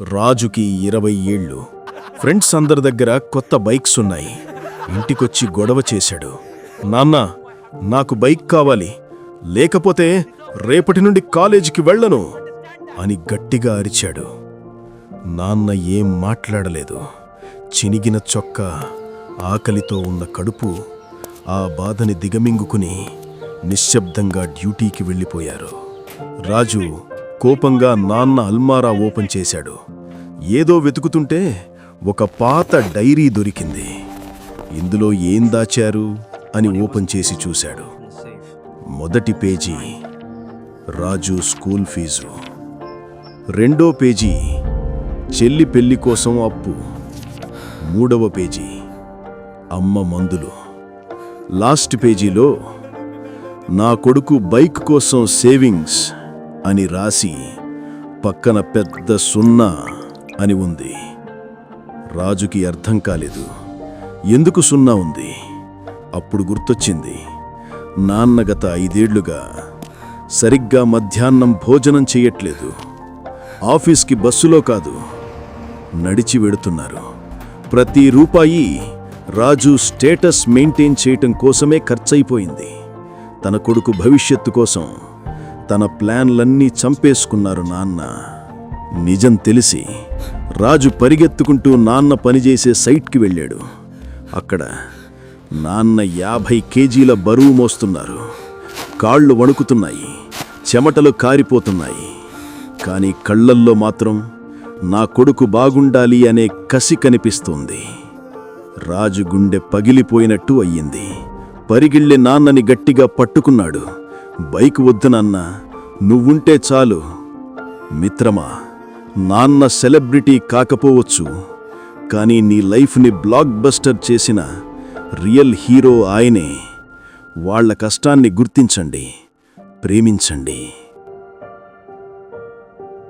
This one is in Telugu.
రాజుకి ఇరవై ఏళ్ళు. ఫ్రెండ్స్ అందరి దగ్గర కొత్త బైక్స్ ఉన్నాయి. ఇంటికొచ్చి గొడవ చేశాడు. నాన్న నాకు బైక్ కావాలి. లేకపోతే రేపటి నుండి కాలేజీకి వెళ్ళను అని గట్టిగా అరిచాడు. నాన్న ఏం మాట్లాడలేదు. చినిగిన చొక్కా ఆకలితో ఉన్న కడుపు ఆ బాధని దిగమింగుకుని నిశ్శబ్దంగా డ్యూటీకి వెళ్ళిపోయారు. రాజు కోపంగా నాన్న అల్మారా ఓపెన్ చేశాడు. ఏదో వెతుకుతుంటే ఒక పాత డైరీ దొరికింది. ఇందులో ఏం దాచారు అని ఓపెన్ చేసి చూశాడు. మొదటి పేజీ రాజు స్కూల్ ఫీజు. రెండో పేజీ చెల్లి పెళ్ళి కోసం అప్పు. మూడవ పేజీ అమ్మ మందులు. లాస్ట్ పేజీలో నా కొడుకు బైక్ కోసం సేవింగ్స్ అని రాసి పక్కన పెద్ద సున్నా అని ఉంది. రాజుకి అర్థం కాలేదు. ఎందుకు సున్నా ఉంది? అప్పుడు గుర్తొచ్చింది. నాన్న గత ఐదేళ్ళుగా సరిగ్గా మధ్యాహ్నం భోజనం చేయట్లేదు. ఆఫీస్కి బస్సులో కాదు. నడిచి వెడుతున్నారు. ప్రతి రూపాయి రాజు స్టేటస్ మెయింటైన్ చేయటం కోసమే ఖర్చయిపోయింది. తన కొడుకు భవిష్యత్తు కోసం తన ప్లాన్లన్నీ చంపేసుకున్నారు నాన్న. నిజం తెలిసి రాజు పరిగెత్తుకుంటూ నాన్న పనిచేసే సైట్కి వెళ్ళాడు. అక్కడ నాన్న యాభై కేజీల బరువు మోస్తున్నారు. కాళ్ళు వణుకుతున్నాయి. చెమటలు కారిపోతున్నాయి. కానీ కళ్ళల్లో మాత్రం నా కొడుకు బాగుండాలి అనే కసి కనిపిస్తుంది. రాజు గుండె పగిలిపోయినట్టు అయ్యింది. పరిగిళ్ళే నాన్నని గట్టిగా పట్టుకున్నాడు. బైక్ వద్దునన్న నువ్వుంటే చాలు. మిత్రమా నాన్న సెలబ్రిటీ కాకపోవచ్చు. కానీ నీ లైఫ్ని బ్లాక్ బస్టర్ చేసిన రియల్ హీరో ఆయనే. వాళ్ళ కష్టాన్ని గుర్తించండి ప్రేమించండి.